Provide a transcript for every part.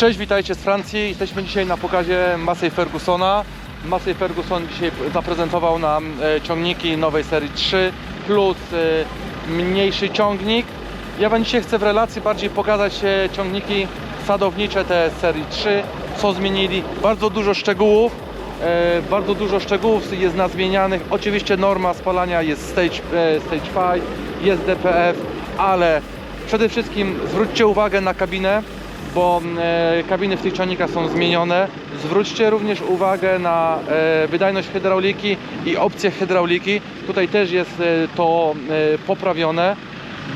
Cześć, witajcie z Francji. Jesteśmy dzisiaj na pokazie Massey Fergusona. Massey Ferguson dzisiaj zaprezentował nam e, ciągniki nowej serii 3 plus e, mniejszy ciągnik. Ja Wam dzisiaj chcę w relacji bardziej pokazać e, ciągniki sadownicze te serii 3, co zmienili. Bardzo dużo szczegółów. Bardzo dużo szczegółów jest nazmienianych. Oczywiście norma spalania jest stage, stage 5, jest DPF, ale przede wszystkim zwróćcie uwagę na kabinę, bo e, kabiny w tych ciągnikach są zmienione. Zwróćcie również uwagę na e, wydajność hydrauliki i opcje hydrauliki. Tutaj też jest e, to poprawione.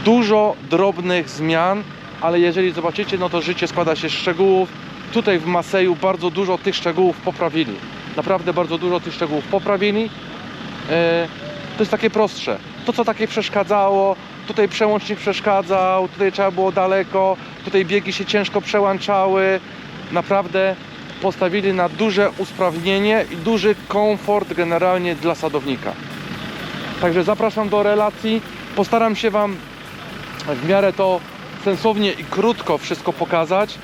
Dużo drobnych zmian, ale jeżeli zobaczycie, no to życie składa się z szczegółów. Tutaj w Maseju bardzo dużo tych szczegółów poprawili. Naprawdę bardzo dużo tych szczegółów poprawili. To jest takie prostsze. To, co takie przeszkadzało, tutaj przełącznik przeszkadzał, tutaj trzeba było daleko, tutaj biegi się ciężko przełączały. Naprawdę postawili na duże usprawnienie i duży komfort generalnie dla sadownika. Także zapraszam do relacji. Postaram się Wam w miarę to sensownie i krótko wszystko pokazać,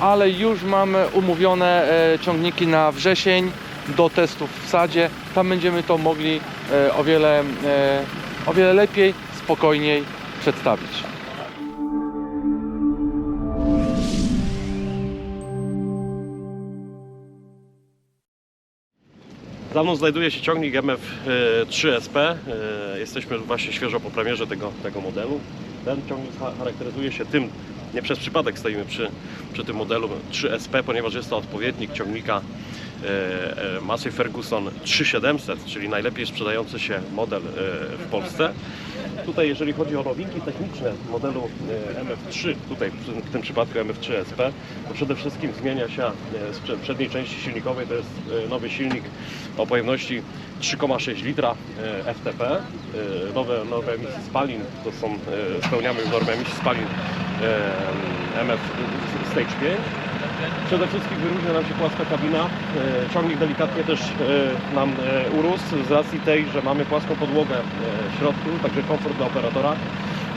ale już mamy umówione e, ciągniki na wrzesień do testów w sadzie. Tam będziemy to mogli e, o wiele, e, o wiele lepiej, spokojniej przedstawić. Za mną znajduje się ciągnik MF3SP. E, Jesteśmy właśnie świeżo po premierze tego, tego modelu. Ten ciągnik cha- charakteryzuje się tym, nie przez przypadek stoimy przy, przy tym modelu 3SP, ponieważ jest to odpowiednik ciągnika Massey Ferguson 3700, czyli najlepiej sprzedający się model e, w Polsce. Tutaj jeżeli chodzi o nowinki techniczne modelu e, MF3, tutaj w w tym przypadku MF3SP, to przede wszystkim zmienia się e, prze- przedniej części silnikowej, to jest e, nowy silnik o pojemności 3,6 litra e, FTP, e, nowe, nowe emisje spalin, to są, e, spełniamy normę emisji spalin e, MF Stage 5. Przede wszystkim wyróżnia nam się płaska kabina. E, Ciągnik delikatnie też e, nam e, urósł z racji tej, że mamy płaską podłogę w środku, także komfort dla operatora.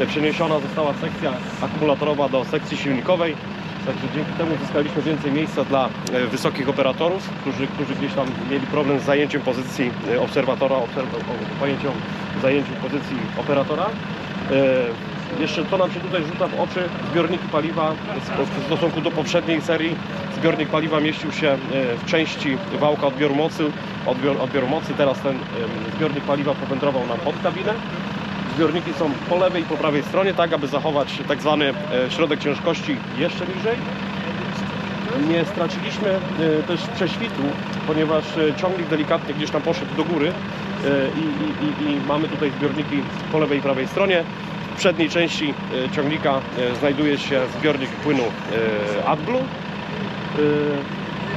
Przeniesiona została sekcja akumulatorowa do sekcji silnikowej. Także dzięki temu zyskaliśmy więcej miejsca dla wysokich operatorów, którzy, którzy gdzieś tam mieli problem z zajęciem pozycji obserwatora, obserw- pojęciem zajęciu pozycji operatora. Jeszcze co nam się tutaj rzuca w oczy, zbiorniki paliwa w stosunku do poprzedniej serii. Zbiornik paliwa mieścił się e, w części wałka odbioru mocy, odbior, odbioru mocy. Teraz ten zbiornik paliwa powędrował nam pod kabinę. Zbiorniki są po lewej i po prawej stronie, tak aby zachować tak zwany e, środek ciężkości jeszcze niżej. Nie straciliśmy e, też prześwitu, ponieważ ciągnik delikatnie gdzieś tam poszedł do góry i mamy tutaj zbiorniki po lewej i prawej stronie. Przedniej części e, ciągnika e, znajduje się zbiornik płynu e, AdBlue.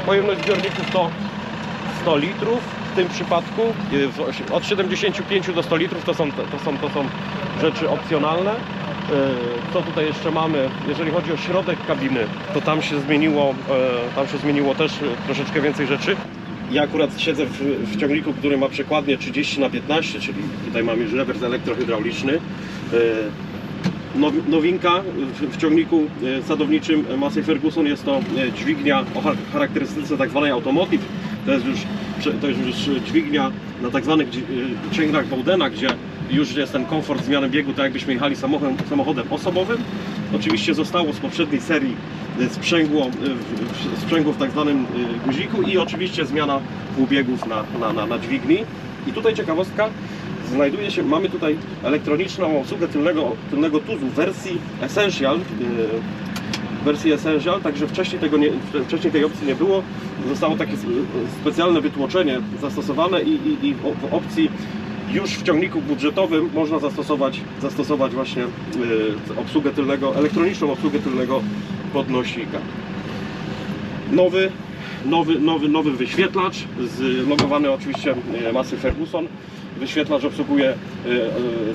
Pojemność zbiorników to 100 litrów. W tym przypadku od 75 do 100 litrów to są, to są, to są rzeczy opcjonalne. Co tutaj jeszcze mamy? Jeżeli chodzi o środek kabiny, to tam się zmieniło, tam się zmieniło też troszeczkę więcej rzeczy. Ja akurat siedzę w, w ciągniku, który ma przekładnię 30 na 15 czyli tutaj mamy już rewers elektrohydrauliczny. E, Now- Nowinka w, ciągniku e, sadowniczym Massey Ferguson jest to e, dźwignia o char- charakterystyce tak zwanej automotive. To jest już, to jest już dźwignia na tak zwanych cięgnach Bowdena, gdzie już jest ten komfort zmiany biegu, tak jakbyśmy jechali samochodem, samochodem osobowym. Oczywiście zostało z poprzedniej serii sprzęgło, e, w- w- sprzęgło w tak zwanym e, guziku i oczywiście zmiana półbiegów na, na, na, na dźwigni. I tutaj ciekawostka, znajduje się, mamy tutaj elektroniczną obsługę tylnego, tylnego tuzu w wersji Essential. wersji Essential, także wcześniej, tego nie, wcześniej tej opcji nie było. Zostało takie specjalne wytłoczenie zastosowane i, i, i w opcji już w ciągniku budżetowym można zastosować, zastosować właśnie obsługę tylnego, elektroniczną obsługę tylnego podnośnika. Nowy, nowy, nowy, nowy wyświetlacz, z, logowany oczywiście e, masy Ferguson. Wyświetlacz obsługuje e, e,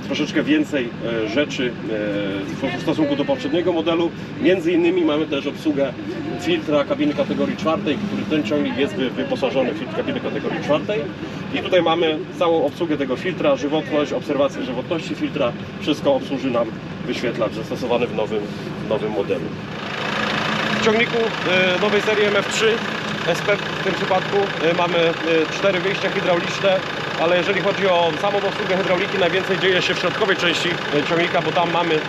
troszeczkę więcej rzeczy w- stosunku do poprzedniego modelu. Między innymi mamy też obsługę filtra kabiny kategorii czwartej, który ten ciągnik jest wy- wyposażony w filtr kabiny kategorii czwartej. I tutaj mamy całą obsługę tego filtra, żywotność, obserwację żywotności filtra. Wszystko obsłuży nam wyświetlacz zastosowany w nowym, nowym modelu. W ciągniku e, nowej serii MF3 SP w tym przypadku e, mamy e, cztery wyjścia hydrauliczne, ale jeżeli chodzi o samą obsługę hydrauliki, najwięcej dzieje się w środkowej części ciągnika, bo tam mamy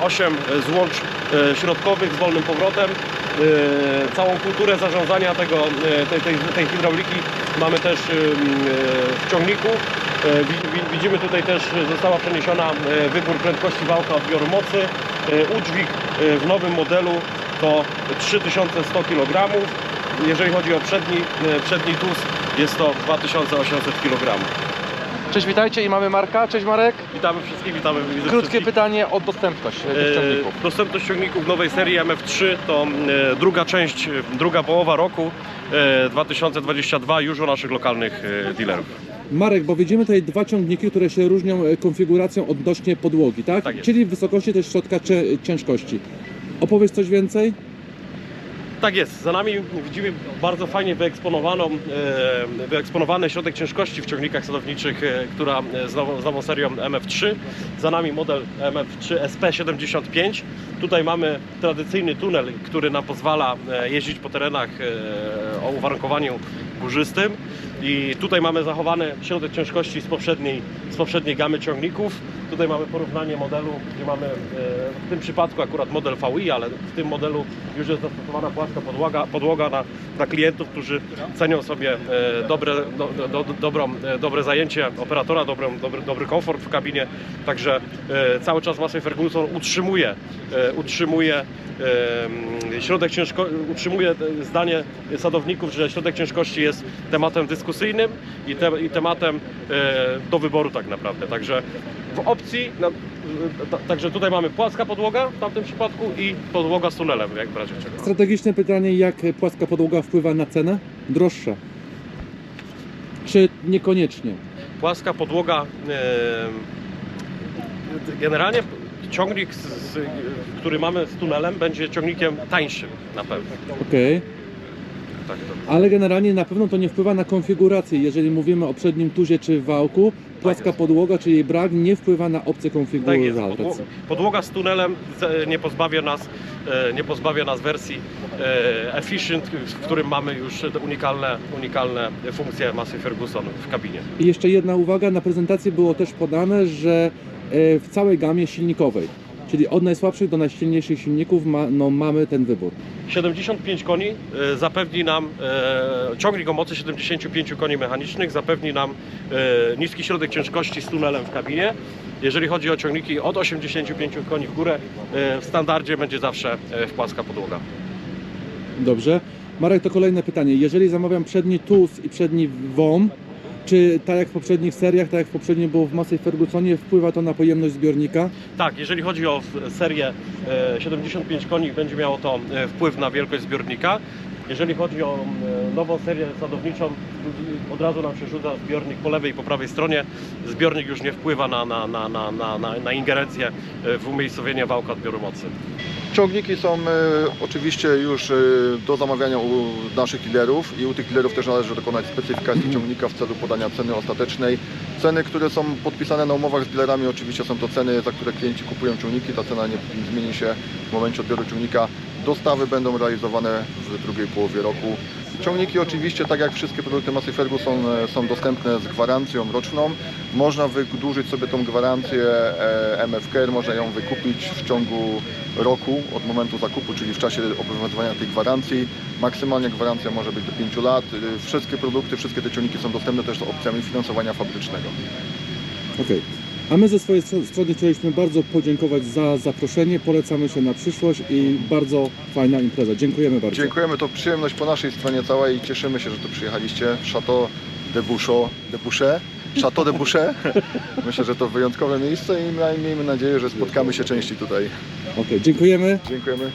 8 złącz środkowych z wolnym powrotem. Całą kulturę zarządzania tego, tej, tej, tej hydrauliki mamy też w ciągniku. Wi- wi- Widzimy tutaj też została przeniesiona wybór prędkości wałka odbioru mocy. Udźwig w nowym modelu to 3100 kg. Jeżeli chodzi o przedni, e, przedni tuz jest to 2800 kg. Cześć, witajcie i mamy Marka. Cześć Marek. Witamy wszystkich, witamy widzę Krótkie wszystkich. pytanie o dostępność e, tych E, ciągników. Dostępność ciągników nowej serii MF3 to e, druga część, druga połowa roku e, 2022 już u naszych lokalnych e, dealerów. Marek, bo widzimy tutaj dwa ciągniki, które się różnią konfiguracją odnośnie podłogi, tak? Tak. Czyli wysokości też środka ciężkości. Opowiedz coś więcej? Tak jest, za nami widzimy bardzo fajnie wyeksponowaną, e, wyeksponowany środek ciężkości w ciągnikach sadowniczych, e, która e, z nową, z nową serią MF3. Za nami model MF3 SP75. Tutaj mamy tradycyjny tunel, który nam pozwala jeździć po terenach o uwarunkowaniu górzystym. I tutaj mamy zachowany środek ciężkości z poprzedniej, z poprzedniej gamy ciągników. Tutaj mamy porównanie modelu, gdzie mamy e, w tym przypadku akurat model VI, ale w tym modelu już jest zastosowana płaska podłoga, podłoga na, na klientów, którzy cenią sobie e, dobre, do, do, do, dobrą, e, dobre zajęcie operatora, dobrą, dobry, dobry komfort w kabinie. Także cały czas Massey Ferguson utrzymuje, utrzymuje środek ciężko, utrzymuje zdanie sadowników, że środek ciężkości jest tematem dyskusyjnym i, te, i tematem do wyboru tak naprawdę. Także w opcji, na, ta, także tutaj mamy płaska podłoga w tamtym przypadku i podłoga z tunelem, jak w razie czego. Strategiczne pytanie, jak płaska podłoga wpływa na cenę? Droższa. Czy niekoniecznie? Płaska podłoga, e, generalnie ciągnik, z, z, który mamy z tunelem będzie ciągnikiem tańszym na pewno. Okej. Tak, to. Ale generalnie na pewno to nie wpływa na konfigurację. Jeżeli mówimy o przednim tuzie czy wałku, płaska jest. podłoga czy jej brak nie wpływa na opcję Tak jest. konfiguracji. Podło- Podłoga z tunelem nie pozbawia nas, e, nie pozbawia nas wersji e, Efficient, w którym mamy już te unikalne, unikalne funkcje Massey Ferguson w kabinie. I jeszcze jedna uwaga, na prezentacji było też podane, że e, w całej gamie silnikowej, czyli od najsłabszych do najsilniejszych silników ma, no, mamy ten wybór. 75 koni e, zapewni nam, e, ciągnik o mocy 75 koni mechanicznych zapewni nam e, niski środek ciężkości z tunelem w kabinie. Jeżeli chodzi o ciągniki od 85 koni w górę, e, w standardzie będzie zawsze e, płaska podłoga. Dobrze. Marek, to kolejne pytanie. Jeżeli zamawiam przedni TUS i przedni WOM, czy tak jak w poprzednich seriach, tak jak w poprzednim było w Massey Fergusonie, wpływa to na pojemność zbiornika? Tak, jeżeli chodzi o serię e, 75 koni, będzie miało to e, wpływ na wielkość zbiornika. Jeżeli chodzi o e, nową serię sadowniczą, od razu nam się rzuca zbiornik po lewej i po prawej stronie. Zbiornik już nie wpływa na, na, na, na, na, na, ingerencję w umiejscowienie wałka odbioru mocy. Ciągniki są e, oczywiście już e, do zamawiania u naszych dealerów i u tych dealerów też należy dokonać specyfikacji ciągnika w celu podania ceny ostatecznej. Ceny, które są podpisane na umowach z dealerami oczywiście są to ceny, za które klienci kupują ciągniki. Ta cena nie zmieni się w momencie odbioru ciągnika. Dostawy będą realizowane w drugiej połowie roku. Ciągniki oczywiście, tak jak wszystkie produkty Massey Ferguson e, są dostępne z gwarancją roczną. Można wydłużyć sobie tą gwarancję e, MF Care, można ją wykupić w ciągu roku od momentu zakupu, czyli w czasie obowiązywania tej gwarancji. Maksymalnie gwarancja może być do 5 lat. Y, Wszystkie produkty, wszystkie te ciągniki są dostępne też z opcjami finansowania fabrycznego. Okej. A my ze swojej stro- strony chcieliśmy bardzo podziękować za zaproszenie, polecamy się na przyszłość i bardzo fajna impreza. Dziękujemy bardzo. Dziękujemy, to przyjemność po naszej stronie całej i cieszymy się, że tu przyjechaliście. Chateau de Bouchot, de Boucher. Chateau de Boucher. Myślę, że to wyjątkowe miejsce i miejmy nadzieję, że spotkamy się częściej tutaj. Okej, dziękujemy. Dziękujemy.